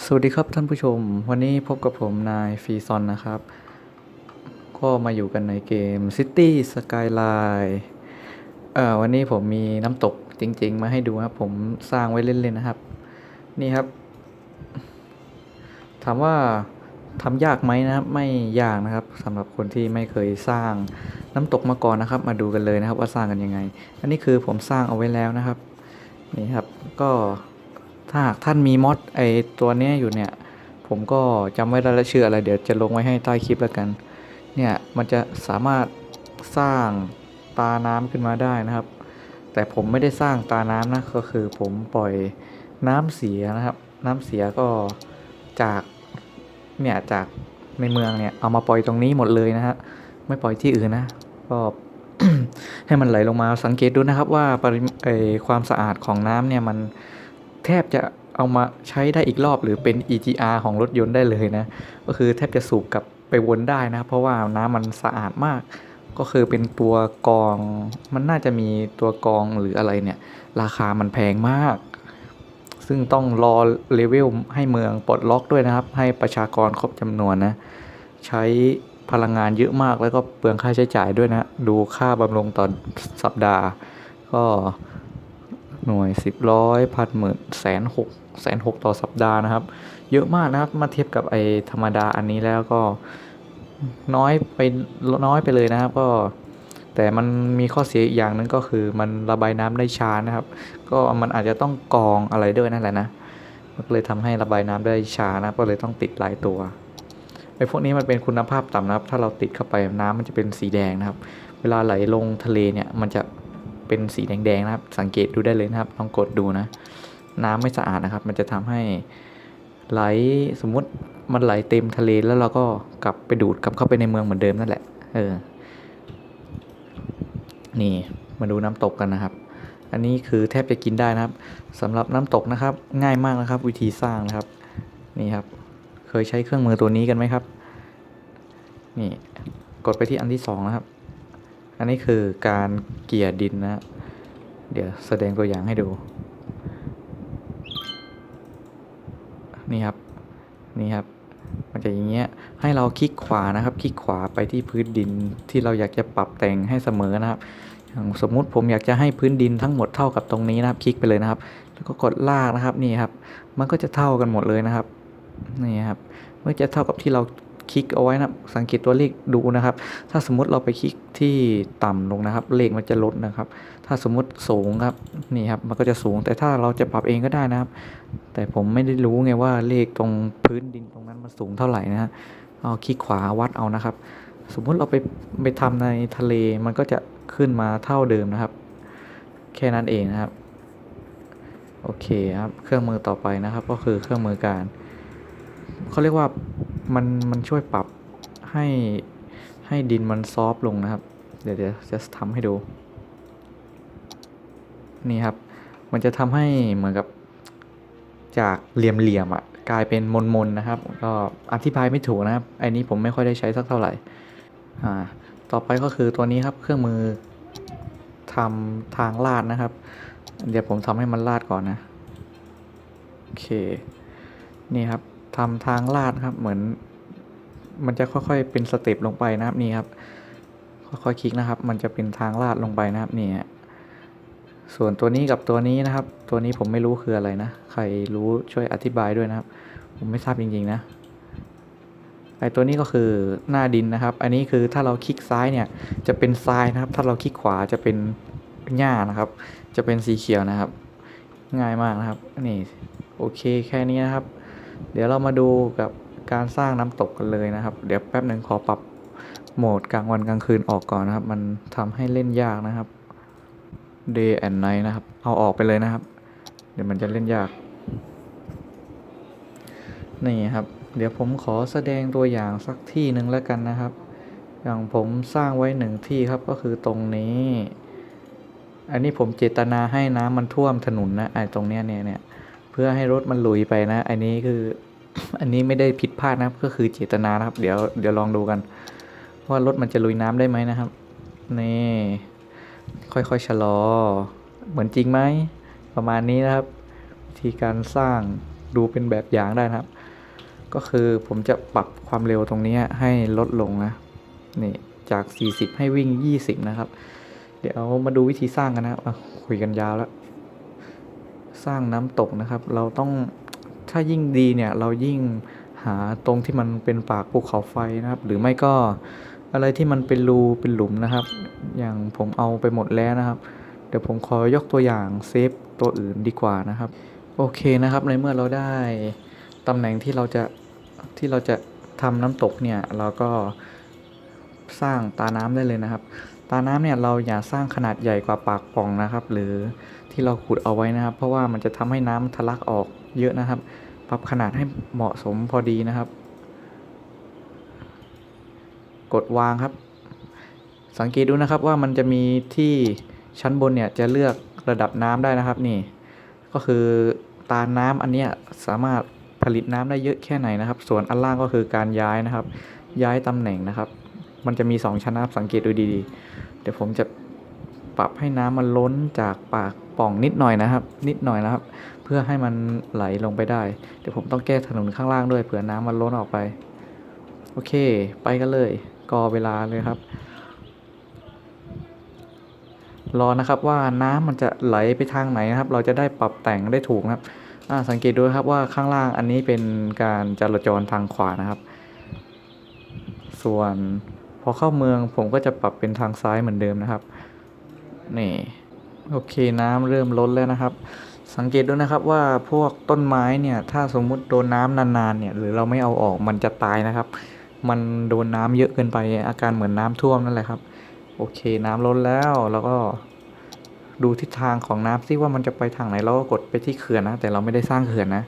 สวัสดีครับท่านผู้ชม วันนี้พบกับผมนายฟีซอนนะครับ ก็มาอยู่กันในเกม City Skyline เอ่อวันนี้ผมมีน้ำตกจริง ๆ มาให้ดูครับ ผมสร้างไว้เล่นๆนะครับ นี่ครับ ถามว่าทำยากไหมนะครับ ไม่ยากนะครับสำหรับคนที่ไม่เคยสร้างน้ำตกมาก่อนนะครับ มาดูกันเลยนะครับว่าสร้างกันยังไง อันนี้คือผมสร้างเอาไว้แล้วนะครับ นี่ครับก็ ถ้าหากท่านมีมอดไอตัวนี้อยู่เนี่ย ผมก็จำไม่ได้แล้วชื่ออะไร เดี๋ยวจะลงไว้ให้ใต้คลิปแล้วกัน เนี่ยมันจะสามารถสร้างตาน้ำขึ้นมาได้นะครับ แต่ผมไม่ได้สร้างตาน้ำนะก็คือผมปล่อยน้ำเสียนะครับ น้ำเสียก็จากเนี่ยจากในเมืองเนี่ยเอามาปล่อยตรงนี้หมดเลยนะฮะไม่ปล่อยที่อื่นนะก็ให้มันไหลลงมาสังเกตดูนะครับว่าปริมเอ่อความสะอาดของน้ำเนี่ยมัน แทบจะเอามาใช้ได้อีกรอบหรือเป็น EGR ของรถยนต์ได้เลยนะ ก็คือแทบจะสูบกลับไปวนได้นะ เพราะว่าน้ำมันสะอาดมาก ก็คือเป็นตัวกองมันน่าจะมีตัวกองหรืออะไรเนี่ย ราคามันแพงมาก ซึ่งต้องรอเลเวลให้เมืองปลดล็อกด้วยนะครับ ให้ประชากรครบจำนวนนะ ใช้พลังงานเยอะมากแล้วก็เปลืองค่าใช้จ่ายด้วยนะ ดูค่าบำรุงต่อสัปดาห์ ก็ หน่วยสิบร้อยพันหมื่นแสนหกแสนหกต่อสัปดาห์นะครับ เยอะมากนะครับมาเทียบกับไอธรรมดาอันนี้แล้วก็น้อยไปน้อยไปเลยนะครับก็แต่มันมีข้อเสียอีกอย่างนึงก็คือมันระบายน้ำได้ช้านะครับ ก็มันอาจจะต้องกองอะไรด้วยนั่นแหละนะมันก็เลยทำให้ระบายน้ำได้ช้านะก็เลยต้องติดหลายตัวไอ้พวกนี้มันเป็นคุณภาพต่ำนะครับ ถ้าเราติดเข้าไปน้ำมันจะเป็นสีแดงนะครับ เวลาไหลลงทะเลเนี่ยมันจะ เป็นสีแดงๆนะครับ สังเกตดูได้เลยนะครับ ลองกดดูนะ น้ำไม่สะอาดนะครับ มันจะทำให้ไหลสมมุติมันไหลเต็มทะเลแล้วเราก็กลับไปดูดกลับเข้าไปในเมืองเหมือนเดิมนั่นแหละ เออ นี่มาดูน้ำตกกันนะครับ อันนี้คือแทบจะกินได้นะครับสำหรับน้ำตกนะครับ ง่ายมากนะครับ วิธีสร้างนะครับ นี่ครับ เคยใช้เครื่องมือตัวนี้กันไหมครับ นี่ กดไปที่อันที่สองนะครับ อันนี้คือการเกี่ยดินนะ เดี๋ยวแสดงตัวอย่างให้ดู นี่ครับ นี่ครับ มันจะอย่างเงี้ย ให้เราคลิกขวานะครับ คลิกขวาไปที่พื้นดินที่เราอยากจะปรับแต่งให้เสมอนะครับ อย่างสมมุติผมอยากจะให้พื้นดินทั้งหมดเท่ากับตรงนี้นะครับ คลิกไปเลยนะครับ แล้วก็กดลากนะครับ นี่ครับ มันก็จะเท่ากันหมดเลยนะครับ นี่ครับ เมื่อจะเท่ากับที่เรา คลิกเอาไว้นะสังเกตตัวเลขดูนะครับ ถ้าสมมติเราไปคลิกที่ต่ำลงนะครับ เลขมันจะลดนะครับ ถ้าสมมติสูงครับนี่ครับมันก็จะสูง แต่ถ้าเราจะปรับเองก็ได้นะครับ แต่ผมไม่ได้รู้ไงว่าเลขตรงพื้นดินตรงนั้นมันสูงเท่าไหร่นะฮะเอาคลิกขวาวัดเอานะครับ สมมุติเราไปไปทำในทะเลมันก็จะขึ้นมาเท่าเดิมนะครับ แค่นั้นเองนะครับโอเคครับ เครื่องมือต่อไปนะครับ ก็คือเครื่องมือการ เขาเรียกว่า มันมันช่วยปรับให้ให้ดินมันซอฟต์ลงนะครับ เดี๋ยวเดี๋ยวจะทำให้ดู นี่ครับ มันจะทำให้เหมือนกับจากเหลี่ยมๆอะกลายเป็นมนๆนนะครับ ก็อธิบายไม่ถูกนะครับไอ้นี้ผมไม่ค่อยได้ใช้สักเท่าไหร่ อ่า ต่อไปก็คือตัวนี้ครับเครื่องมือทำทางลาดนะครับ เดี๋ยวผมทำให้มันลาดก่อนนะ โอเค นี่ครับ ทำทางลาดครับ เหมือน มันจะค่อยๆเป็นสเต็ปลงไปนะครับนี่ครับ ค่อยๆคลิกนะครับ มันจะเป็นทางลาดลงไปนะครับนี่ส่วนตัวนี้กับตัวนี้นะครับ ตัวนี้ผมไม่รู้คืออะไรนะ ใครรู้ช่วยอธิบายด้วยนะครับ ผมไม่ทราบจริงๆนะไอตัวนี้ก็คือหน้าดินนะครับ อันนี้คือถ้าเราคลิกซ้ายเนี่ยจะเป็นทรายนะครับ ถ้าเราคลิกขวาจะเป็นหญ้านะครับ จะเป็นสีเขียวนะครับ ง่ายมากนะครับ นี่โอเคแค่นี้นะครับ เดี๋ยวเรามาดูกับการสร้างน้ำตกกันเลยนะครับ เดี๋ยวแป๊บหนึ่งขอปรับโหมดกลางวันกลางคืนออกก่อนนะครับ มันทำให้เล่นยากนะครับ day and night นะครับ เอาออกไปเลยนะครับ เดี๋ยวมันจะเล่นยาก นี่ครับ เดี๋ยวผมขอแสดงตัวอย่างสักที่หนึ่งแล้วกันนะครับ อย่างผมสร้างไว้หนึ่งที่ครับก็คือตรงนี้ อันนี้ผมเจตนาให้น้ำมันท่วมถนนนะไอ้ตรงเนี้ยเนี่ยเนี่ย เพื่อให้รถมันลุยไปนะ อันนี้คืออันนี้ไม่ได้ผิดพลาดนะครับ ก็คือเจตนานะครับ เดี๋ยวเดี๋ยวลองดูกัน ว่ารถมันจะลุยน้ำได้ไหมนะครับ นี่ ค่อยๆชะลอ เหมือนจริงไหม ประมาณนี้นะครับวิธีการสร้างดูเป็นแบบอย่างได้นะครับ ก็คือผมจะปรับความเร็วตรงนี้ให้ลดลงนะ นี่จาก 40 ให้วิ่ง 20 นะครับ เดี๋ยวมาดูวิธีสร้างกันนะครับอะคุยกันยาวแล้ว สร้างน้ำตกนะครับ เราต้องถ้ายิ่งดีเนี่ยเรายิ่งหาตรงที่มันเป็นปากภูเขาไฟนะครับ หรือไม่ก็อะไรที่มันเป็นรูเป็นหลุมนะครับ อย่างผมเอาไปหมดแล้วนะครับ เดี๋ยวผมขอยกตัวอย่างเซฟตัวอื่นดีกว่านะครับ โอเคนะครับ ในเมื่อเราได้ตำแหน่งที่เราจะที่เราจะทำน้ำตกเนี่ยเราก็สร้างตาน้ำได้เลยนะครับ ตาน้ำเนี่ยเราอย่าสร้างขนาดใหญ่กว่าปากป่องนะครับ หรือ ที่เราขุดเอาไว้นะครับ เพราะว่ามันจะทำให้น้ำทะลักออกเยอะนะครับ ปรับขนาดให้เหมาะสมพอดีนะครับ กดวางครับ สังเกตดูนะครับว่ามันจะมีที่ชั้นบนเนี่ยจะเลือกระดับน้ำได้นะครับนี่ ก็คือตาน้ำอันเนี้ยสามารถผลิตน้ำได้เยอะแค่ไหนนะครับ ส่วนอันล่างก็คือการย้ายนะครับ ย้ายตำแหน่งนะครับ มันจะมีสองชั้นนะครับสังเกตดูดีๆ เดี๋ยวผมจะปรับให้น้ำมันล้นจากปาก ป่องนิดหน่อยนะครับ นิดหน่อยนะครับ เพื่อให้มันไหลลงไปได้ เดี๋ยวผมต้องแก้ถนนข้างล่างด้วยเผื่อน้ำมันล้นออกไป โอเค ไปกันเลย กอเวลาเลยครับ รอนะครับว่าน้ำมันจะไหลไปทางไหนนะครับ เราจะได้ปรับแต่งได้ถูกนะครับสังเกตดูนะครับว่าข้างล่างอันนี้เป็นการจราจรทางขวานะครับ ส่วนพอเข้าเมืองผมก็จะปรับเป็นทางซ้ายเหมือนเดิมนะครับ นี่ โอเคน้ำเริ่มล้นแล้วนะครับ สังเกตดูนะครับว่าพวกต้นไม้เนี่ย ถ้าสมมุติโดนน้ำนานๆเนี่ย หรือเราไม่เอาออกมันจะตายนะครับ มันโดนน้ำเยอะเกินไปอาการเหมือนน้ำท่วมนั่นแหละครับ โอเคน้ำล้นแล้วแล้วก็ดูทิศทางของน้ำซิว่ามันจะไปทางไหนเราก็กดไปที่เขื่อนนะ แต่เราไม่ได้สร้างเขื่อนนะ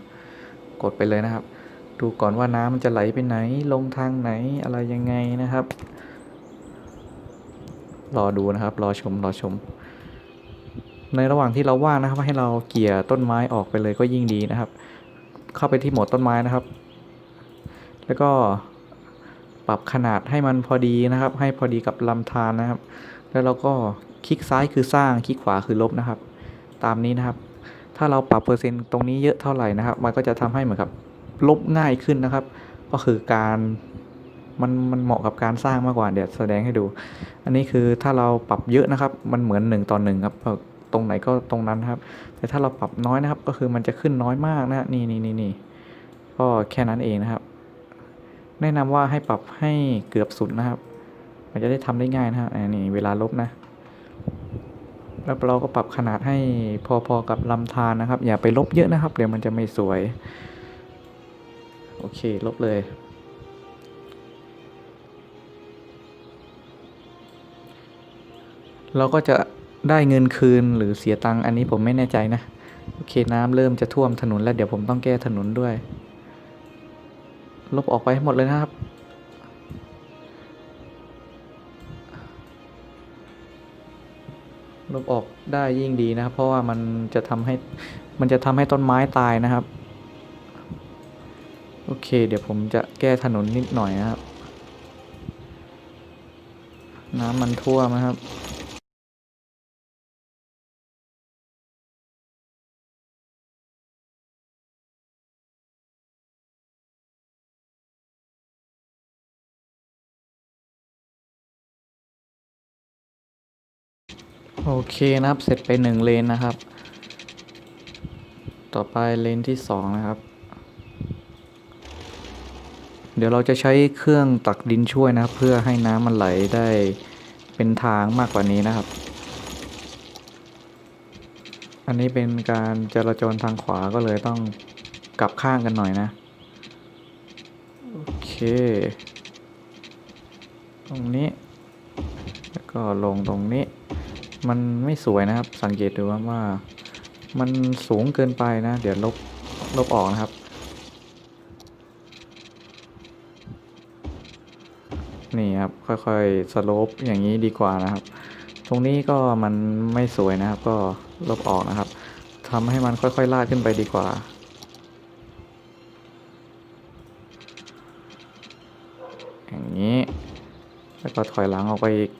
กดไปเลยนะครับ ดูก่อนว่าน้ำมันจะไหลไปไหน ลงทางไหนอะไรยังไงนะครับ รอดูนะครับ รอชมรอชม ในระหว่างที่เราว่างนะครับ ให้เราเกี่ยต้นไม้ออกไปเลยก็ยิ่งดีนะครับ เข้าไปที่โหมดต้นไม้นะครับ แล้วก็ปรับขนาดให้มันพอดีนะครับ ให้พอดีกับลำธารนะครับ แล้วเราก็คลิกซ้ายคือสร้างคลิกขวาคือลบนะครับ ตามนี้นะครับ ถ้าเราปรับเปอร์เซ็นต์ตรงนี้เยอะเท่าไหร่นะครับ มันก็จะทำให้เหมือนกับลบง่ายขึ้นนะครับ ก็คือการมันมันเหมาะกับการสร้างมากกว่าเดี๋ยวแสดงให้ดู อันนี้คือถ้าเราปรับเยอะนะครับ มันเหมือนหนึ่งต่อหนึ่งครับ ตรงไหนก็ตรงนั้นครับ แต่ถ้าเราปรับน้อยนะครับ ก็คือมันจะขึ้นน้อยมากนะนี่นี่นี่นี่ก็แค่นั้นเองนะครับ แนะนำว่าให้ปรับให้เกือบสุดนะครับ มันจะได้ทำได้ง่ายนะครับอันนี้เวลาลบนะ แล้วเราก็ปรับขนาดให้พอๆกับลำธารนะครับ อย่าไปลบเยอะนะครับ เดี๋ยวมันจะไม่สวย โอเค ลบเลยเราก็จะ ได้เงินคืนหรือเสียตังค์อันนี้ผมไม่แน่ใจนะ โอเคน้ำเริ่มจะท่วมถนนแล้วเดี๋ยวผมต้องแก้ถนนด้วย ลบออกไปให้หมดเลยนะครับ ลบออกได้ยิ่งดีนะครับ เพราะว่ามันจะทำให้มันจะทำให้ต้นไม้ตายนะครับ โอเค เดี๋ยวผมจะแก้ถนนนิดหน่อยนะครับ น้ำมันท่วมนะครับ โอเคนะครับ เสร็จไปหนึ่งเลนนะครับ ต่อไปเลนที่สองนะครับ เดี๋ยวเราจะใช้เครื่องตักดินช่วยนะครับ เพื่อให้น้ำมันไหลได้เป็นทางมากกว่านี้นะครับ อันนี้เป็นการจราจรทางขวาก็เลยต้องกลับข้างกันหน่อยนะ โอเค ตรงนี้ แล้วก็ลงตรงนี้ มันไม่สวยนะครับ สังเกตดูว่าว่า มันสูงเกินไปนะ เดี๋ยวลบลบออกนะครับ นี่ครับ ค่อยๆสโลปอย่างนี้ดีกว่านะครับ ตรงนี้ก็มันไม่สวยนะครับ ก็ลบออกนะครับทำให้มันค่อยๆลาดขึ้นไปดีกว่าอย่างนี้ แล้วก็ถอยหลังออกไปอีก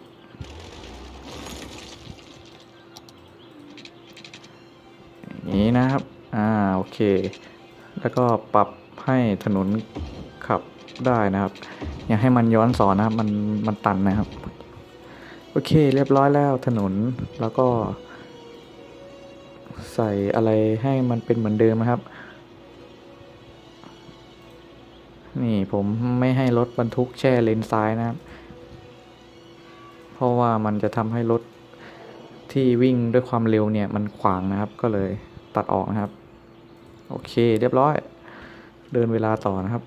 อย่าง นี้นะครับ อ่า โอเค แล้วก็ปรับให้ถนนขับได้นะครับ อย่าให้มันย้อนสอนนะครับ มัน มันตันนะครับ โอเค เรียบร้อยแล้วถนน แล้วก็ ใส่อะไรให้มันเป็นเหมือนเดิมนะครับ นี่ผมไม่ให้รถบรรทุกแช่เลนซ้ายนะครับ เพราะว่ามันจะทำให้รถที่วิ่งด้วยความเร็วเนี่ยมันขวางนะครับก็เลย ตัดออกนะครับ โอเคเรียบร้อย เดินเวลาต่อนะครับ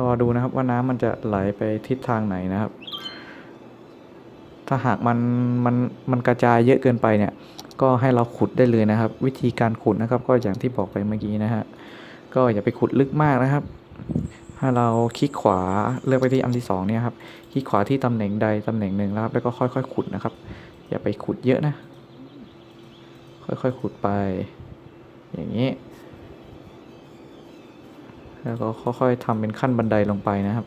รอดูนะครับว่าน้ำมันจะไหลไปทิศทางไหนนะครับ ถ้าหากมันมันมันกระจายเยอะเกินไปเนี่ย ก็ให้เราขุดได้เลยนะครับ วิธีการขุดนะครับ ก็อย่างที่บอกไปเมื่อกี้นะฮะก็อย่าไปขุดลึกมากนะครับ ให้เราคลิกขวาเลือกไปที่อันที่สองเนี่ยครับ คลิกขวาที่ตำแหน่งใดตำแหน่งหนึ่งนะครับ แล้วก็ค่อยๆ ขุดนะครับ อย่าไปขุดเยอะนะ ค่อยๆ ขุดไป อย่างนี้ แล้วก็ค่อยๆทำเป็นขั้นบันไดลงไปนะครับ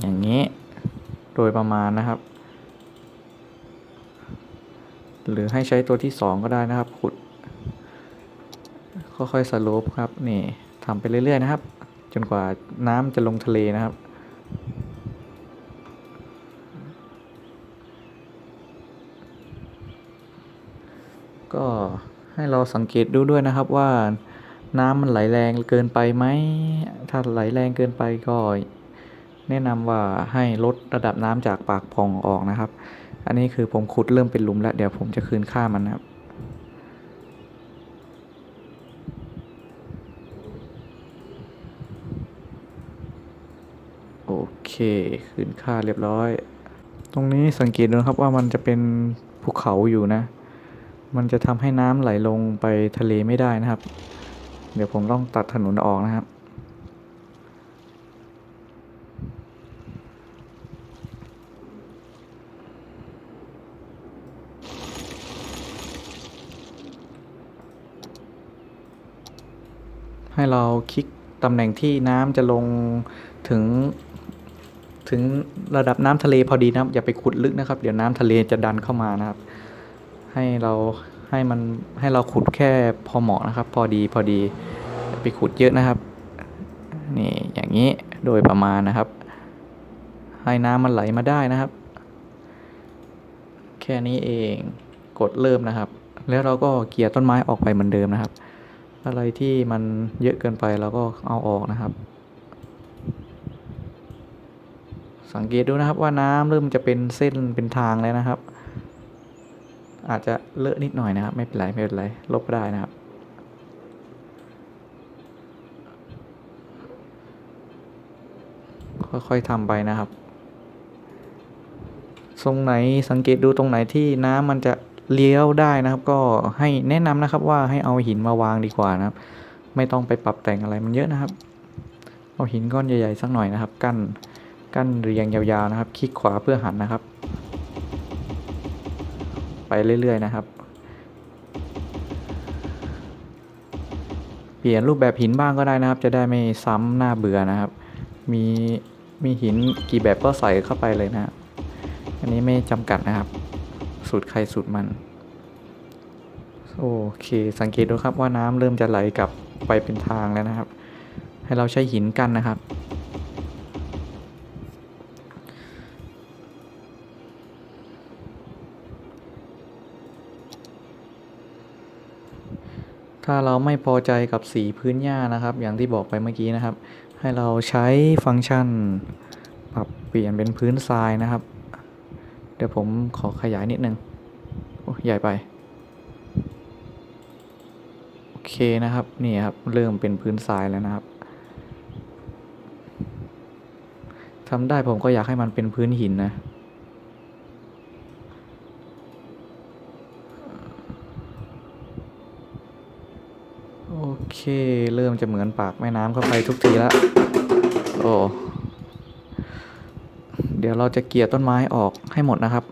อย่างนี้ โดยประมาณนะครับ หรือให้ใช้ตัวที่สองก็ได้นะครับ ขุด ค่อยๆสโลปครับนี่ทำไปเรื่อยๆนะครับ จนกว่าน้ำจะลงทะเลนะครับก็ให้เราสังเกตดูด้วยนะครับว่าน้ำมันไหลแรงเกินไปไหม ถ้าไหลแรงเกินไปก็แนะนำว่าให้ลดระดับน้ำจากปากพองออกนะครับ อันนี้คือผมขุดเริ่มเป็นหลุมแล้ว เดี๋ยวผมจะคืนค่ามันนะครับ โอ เคคืนค่าเรียบร้อย ตรงนี้สังเกตดูนะครับว่ามันจะเป็นภูเขาอยู่นะ มันจะทำให้น้ำไหลลงไปทะเลไม่ได้นะครับ เดี๋ยวผมต้องตัดถนนออกนะครับให้เราคลิกตำแหน่งที่น้ำจะลงถึง ถึงระดับน้ำทะเลพอดีนะครับ อย่าไปขุดลึกนะครับ เดี๋ยวน้ำทะเลจะดันเข้ามานะครับ ให้เราให้มันให้เราขุดแค่พอเหมาะนะครับ พอดีพอดีอย่าไปขุดเยอะนะครับนี่อย่างนี้โดยประมาณนะครับ ให้น้ำมันไหลมาได้นะครับ แค่นี้เองกดเริ่มนะครับ แล้วเราก็เกี่ยต้นไม้ออกไปเหมือนเดิมนะครับ อะไรที่มันเยอะเกินไปเราก็เอาออกนะครับ สังเกตดูนะครับว่าน้ำเริ่มจะเป็นเส้นเป็นทางแล้วนะครับ อาจจะเลอะนิดหน่อยนะครับ ไม่เป็นไรไม่เป็นไรลบได้นะครับ ค่อยๆทำไปนะครับ ตรงไหนสังเกตดูตรงไหนที่น้ำมันจะเลี้ยวได้นะครับ ก็ให้แนะนำนะครับว่าให้เอาหินมาวางดีกว่านะครับ ไม่ต้องไปปรับแต่งอะไรมันเยอะนะครับ เอาหินก้อนใหญ่ๆสักหน่อยนะครับ กั้น กั้นเรียงยาวๆนะครับ คลิกขวาเพื่อหันนะครับ ไปเรื่อยๆนะครับ เปลี่ยนรูปแบบหินบ้างก็ได้นะครับ จะได้ไม่ซ้ำหน้าเบื่อนะครับ มีมีหินกี่แบบก็ใส่เข้าไปเลยนะครับอันนี้ไม่จำกัดนะครับ สูตรใครสูตรมันโอเคสังเกตดูครับว่าน้ำเริ่มจะไหลกลับไปเป็นทางแล้วนะครับ ให้เราใช้หินกั้นนะครับ ถ้าเราไม่พอใจกับสีพื้นหญ้านะครับ อย่างที่บอกไปเมื่อกี้นะครับ ให้เราใช้ฟังก์ชัน ปรับเปลี่ยนเป็นพื้นทรายนะครับ เดี๋ยวผมขอขยายนิดนึงโอ้ใหญ่ไป โอเคนะครับ นี่ครับ เริ่มเป็นพื้นทรายแล้วนะครับทำได้ผมก็อยากให้มันเป็นพื้นหินนะ โอ เค เริ่มจะเหมือนปากแม่น้ำเข้าไปทุกทีแล้วโอ้เดี๋ยวเราจะเกลี่ยต้นไม้ออกให้หมดนะครับ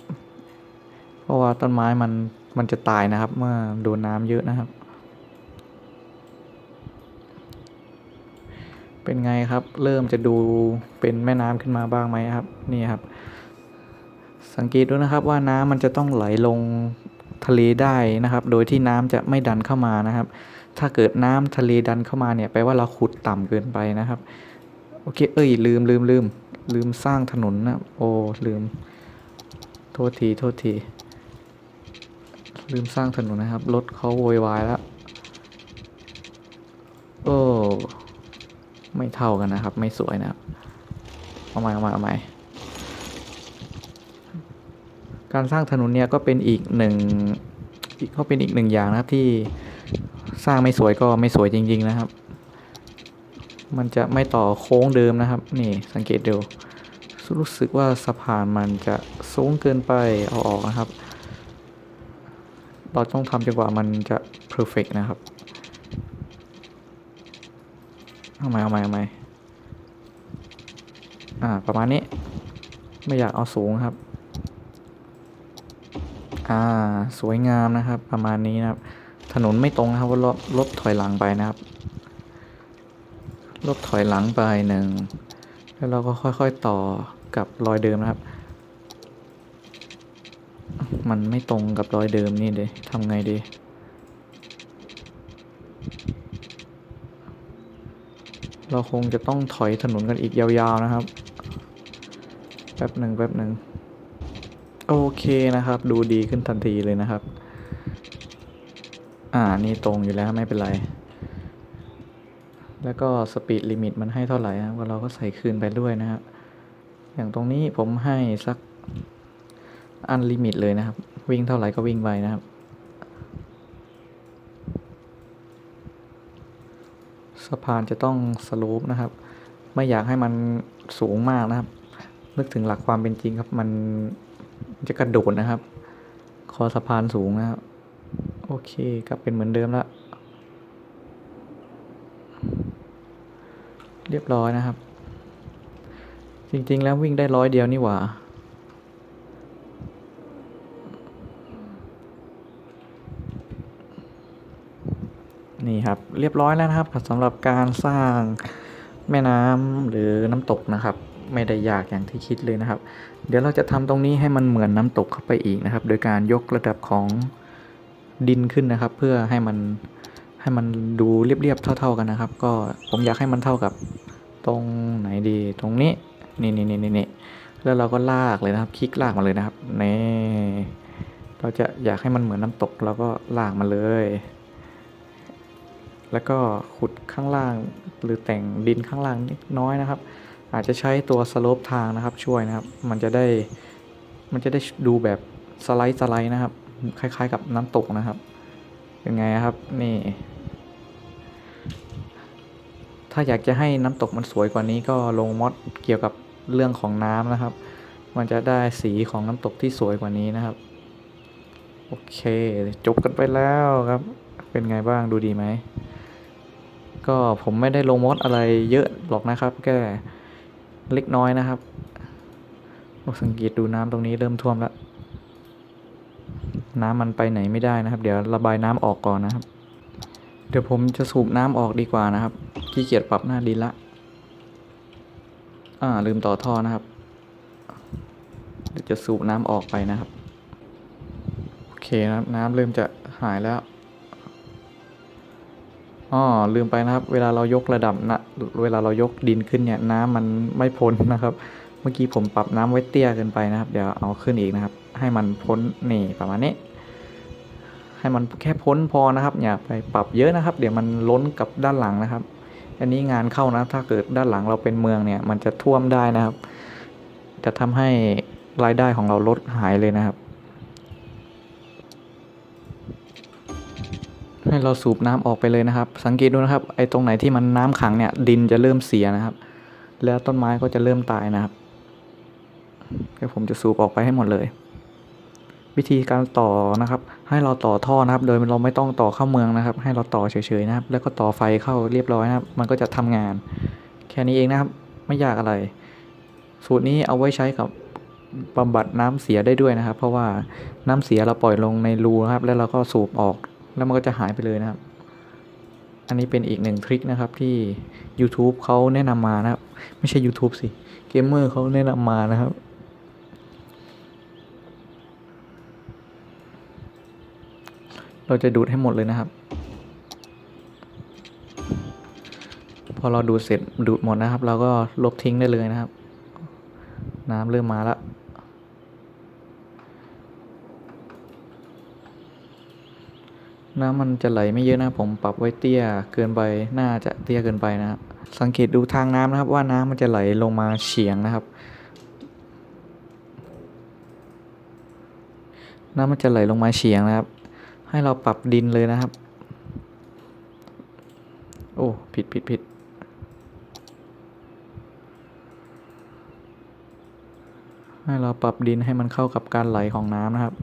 เพราะว่าต้นไม้มันมันจะตายนะครับ เมื่อโดนน้ำเยอะนะครับ เป็นไงครับ เริ่มจะดูเป็นแม่น้ำขึ้นมาบ้างไหมครับ นี่ครับ สังเกตดูนะครับว่าน้ำมันจะต้องไหลลงทะเลได้นะครับ โดยที่น้ำจะไม่ดันเข้ามานะครับ ถ้าเกิดน้ำทะเลดันเข้ามาเนี่ยแปลว่าเราขุดต่ำเกินไปนะครับ โอเค เอ้ย ลืมลืมลืมลืมสร้างถนนนะ โอ้ลืม โทษทีโทษที ลืมสร้างถนนนะครับ รถเขาโวยวายแล้ว โอ้ ไม่เท่ากันนะครับ ไม่สวยนะครับ เอาใหม่เอาใหม่เอาใหม่การสร้างถนนเนี่ยก็เป็นอีกหนึ่งก็เป็นอีกหนึ่งอย่างนะครับที่ สร้างไม่สวยก็ไม่สวยจริง ๆ นะครับ มันจะไม่ต่อโค้งเดิมนะครับ นี่สังเกตดูรู้สึกว่าสะพานมันจะสูงเกินไปเอาออกนะครับ เราต้องทำจนกว่ามันจะ perfect นะครับ เอาใหมเอาใหมเอาใหมอ่า ประมาณนี้ ไม่อยากเอาสูงครับ อ่า สวยงามนะครับ ประมาณนี้นะครับ ถนนไม่ตรงนะครับว่ารถรถถอยหลังไปนะครับ รถถอยหลังไปหนึ่งแล้วเราก็ค่อยๆต่อกับรอยเดิมนะครับ มันไม่ตรงกับรอยเดิมนี่เลยทำไงดีเราคงจะต้องถอยถนนกันอีกยาวๆนะครับ แป๊บหนึ่งแป๊บหนึ่งโอเคนะครับ ดูดีขึ้นทันทีเลยนะครับ อ่า นี่ตรงอยู่แล้วไม่เป็นไร แล้วก็สปีดลิมิตมันให้เท่าไหร่นะครับเราก็ใส่คืนไปด้วยนะครับ อย่างตรงนี้ผมให้สักอันลิมิตเลยนะครับ วิ่งเท่าไหร่ก็วิ่งไปนะครับ สะพานจะต้องสโลปนะครับ ไม่อยากให้มันสูงมากนะครับ นึกถึงหลักความเป็นจริงครับมันจะกระโดดนะครับ คอสะพานสูงนะครับ โอเคกลับเป็นเหมือนเดิมแล้วเรียบร้อยนะครับ จริง ๆ แล้ววิ่งได้ร้อยเดียวนี่หว่านี่ครับเรียบร้อยแล้วนะครับสำหรับการสร้างแม่น้ำหรือน้ำตกนะครับ ไม่ได้ยากอย่างที่คิดเลยนะครับ เดี๋ยวเราจะทำตรงนี้ให้มันเหมือนน้ำตกเข้าไปอีกนะครับ โดยการยกระดับของ ดินขึ้นนะครับ เพื่อให้มันให้มันดูเรียบๆเท่า ๆกันนะครับ ก็ผมอยากให้มันเท่ากับตรงไหนดีตรงนี้นี่นี่นี่นี่แล้วเราก็ลากเลยนะครับ คลิกลากมาเลยนะครับนี่เราจะอยากให้มันเหมือนน้ำตกเราก็ลากมาเลย แล้วก็ขุดข้างล่างหรือแต่งดินข้างล่างนิดน้อยนะครับ อาจจะใช้ตัวสโลปทางนะครับช่วยนะครับ มันจะได้มันจะได้ดูแบบสไลด์สไลด์นะครับ คล้าย ๆ กับน้ำตกนะครับ เป็นไงครับนี่ ถ้าอยากจะให้น้ำตกมันสวยกว่านี้ก็ลงมอดเกี่ยวกับเรื่องของน้ำนะครับ มันจะได้สีของน้ำตกที่สวยกว่านี้นะครับ โอเค จบกันไปแล้วครับ เป็นไงบ้างดูดีไหม ก็ผมไม่ได้ลงมอดอะไรเยอะหรอกนะครับแค่เล็กน้อยนะครับสังเกตดูน้ำตรงนี้เริ่มท่วมแล้ว น้ำมันไปไหนไม่ได้นะครับ เดี๋ยวระบายน้ำออกก่อนนะครับ เดี๋ยวผมจะสูบน้ำออกดีกว่านะครับขี้เกียจปรับหน้าดินละอ่าลืมต่อท่อนะครับเดี๋ยวจะสูบน้ำออกไปนะครับโอเคนะครับน้ำเริ่มจะหายแล้วอ๋อลืมไปนะครับ เวลาเรายกระดับนะเวลาเรายกดินขึ้นเนี่ย น้ำมันไม่พ้นนะครับ เมื่อกี้ผมปรับน้ำไว้เตี้ยเกินไปนะครับ เดี๋ยวเอาขึ้นอีกนะครับ ให้มันพ้นนี่ประมาณนี้ ให้มันแค่พ้นพอนะครับอย่าไปปรับเยอะนะครับ เดี๋ยวมันล้นกับด้านหลังนะครับ อันนี้งานเข้านะ ถ้าเกิดด้านหลังเราเป็นเมืองเนี่ย มันจะท่วมได้นะครับ จะทำให้รายได้ของเราลดหายเลยนะครับ ให้เราสูบน้ำออกไปเลยนะครับ สังเกตดูนะครับ ไอ้ตรงไหนที่มันน้ำขังเนี่ย ดินจะเริ่มเสียนะครับ แล้วต้นไม้ก็จะเริ่มตายนะครับ ดี๋ยวผมจะสูบออกไปให้หมดเลย วิธีการต่อนะครับ ให้เราต่อท่อนะครับ โดยเราไม่ต้องต่อเข้าเมืองนะครับ ให้เราต่อเฉยๆนะครับ แล้วก็ต่อไฟเข้าเรียบร้อยนะครับ มันก็จะทำงาน แค่นี้เองนะครับ ไม่ยากอะไร สูตรนี้เอาไว้ใช้กับบำบัดน้ำเสียได้ด้วยนะครับ เพราะว่าน้ำเสียเราปล่อยลงในรูนะครับ แล้วเราก็สูบออก แล้วมันก็จะหายไปเลยนะครับ อันนี้เป็นอีกหนึ่งทริคนะครับที่ YouTube เขาแนะนำมานะครับ ไม่ใช่ YouTube สิ เกมเมอร์เขาแนะนำมานะครับ เราจะดูดให้หมดเลยนะครับ พอเราดูดเสร็จดูดหมดนะครับ เราก็ลบทิ้งได้เลยนะครับ น้ำเริ่มมาแล้วน้ำมันจะไหลไม่เยอะนะผมปรับไว้เตี้ยเกินไปน่าจะเตี้ยเกินไปนะสังเกตดูทางน้ำนะครับว่าน้ำมันจะไหลลงมาเฉียงนะครับ น้ำมันจะไหลลงมาเฉียงนะครับ ให้เราปรับดินเลยนะครับ โอ้ ผิดผิดผิดให้เราปรับดินให้มันเข้ากับการไหลของน้ำนะครับ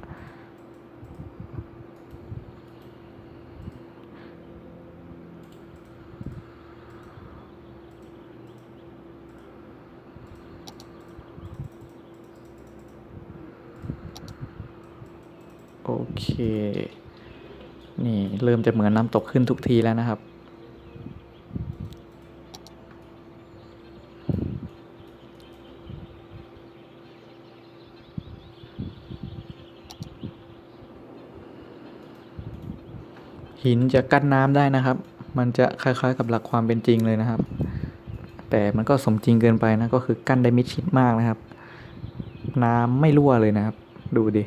โอเค นี่เริ่มจะเหมือนน้ำตกขึ้นทุกทีแล้วนะครับ หินจะกั้นน้ำได้นะครับ มันจะคล้ายๆกับหลักความเป็นจริงเลยนะครับ แต่มันก็สมจริงเกินไปนะ ก็คือกั้นได้มิดชิดมากนะครับ น้ำไม่รั่วเลยนะครับ ดูดิ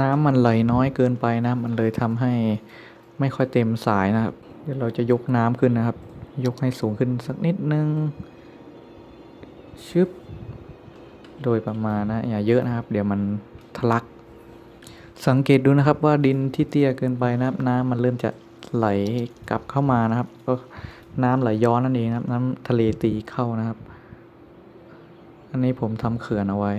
น้ำมันไหลน้อยเกินไปนะมันเลยทำให้ไม่ค่อยเต็มสายนะครับ เดี๋ยวเราจะยกน้ำขึ้นนะครับ ยกให้สูงขึ้นสักนิดนึงชึบโดยประมาณนะอย่าเยอะนะครับ เดี๋ยวมันทะลัก สังเกตดูนะครับว่าดินที่เตี้ยเกินไปนะครับ น้ำมันเริ่มจะไหลกลับเข้ามานะครับ ก็น้ำไหลย้อนนั่นเองนะครับ น้ำทะเลตีเข้านะครับ อันนี้ผมทำเขื่อนเอาไว้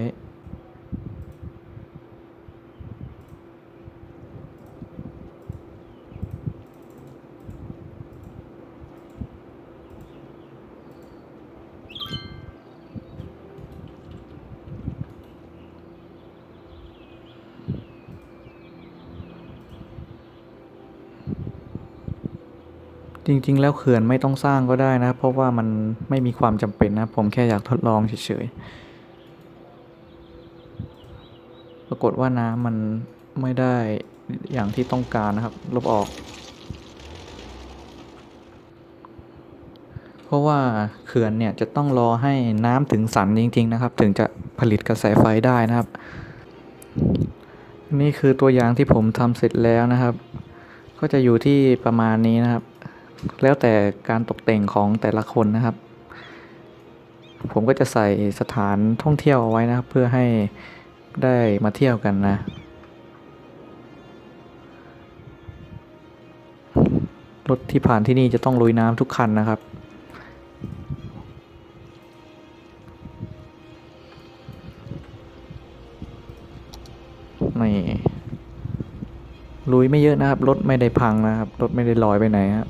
ริง ๆ แล้วเขื่อนไม่ต้องสร้างก็ได้นะ เพราะว่ามันไม่มีความจำเป็นนะ ผมแค่อยากทดลองเฉยๆ ปรากฏว่าน้ำมันไม่ได้อย่างที่ต้องการนะครับ ลบออก เพราะว่าเขื่อนเนี่ยจะต้องรอให้น้ำถึงสันจริง ๆ นะครับ ถึงจะผลิตกระแสไฟได้นะครับ นี่คือตัวอย่างที่ผมทำเสร็จแล้วนะครับ ก็จะอยู่ที่ประมาณนี้นะครับ แล้วแต่การตกแต่งของแต่ละคนนะครับ ผมก็จะใส่สถานท่องเที่ยวเอาไว้นะครับ เพื่อให้ได้มาเที่ยวกันนะรถที่ผ่านที่นี่จะต้องลุยน้ำทุกคันนะครับ นี่ ลุยไม่เยอะนะครับ รถไม่ได้พังนะครับ รถไม่ได้ลอยไปไหนครับ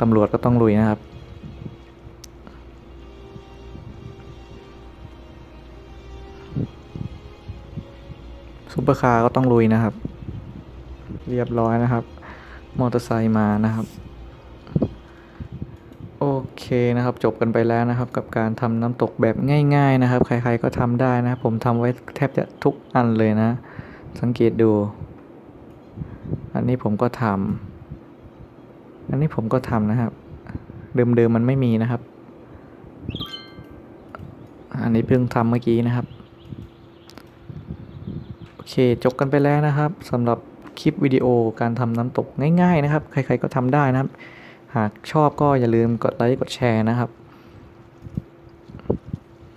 ตำรวจก็ต้องลุยนะครับ ซุปเปอร์คาร์ก็ต้องลุยนะครับ เรียบร้อยนะครับ มอเตอร์ไซค์มานะครับโอเคนะครับจบกันไปแล้วนะครับ กับการทำน้ำตกแบบง่าย ๆนะครับ ใคร ๆก็ทำได้นะครับผมทำไว้แทบจะทุกอันเลยนะ สังเกตดู อันนี้ผมก็ทำ อันนี้ผมก็ทำนะครับ เดิมๆมันไม่มีนะครับ อันนี้เพิ่งทำเมื่อกี้นะครับ โอเคจบกันไปแล้วนะครับสำหรับคลิปวิดีโอการทำน้ำตกง่าย ๆ นะครับ ใคร ๆก็ทำได้นะครับ หากชอบก็อย่าลืมกดไลค์กดแชร์นะครับ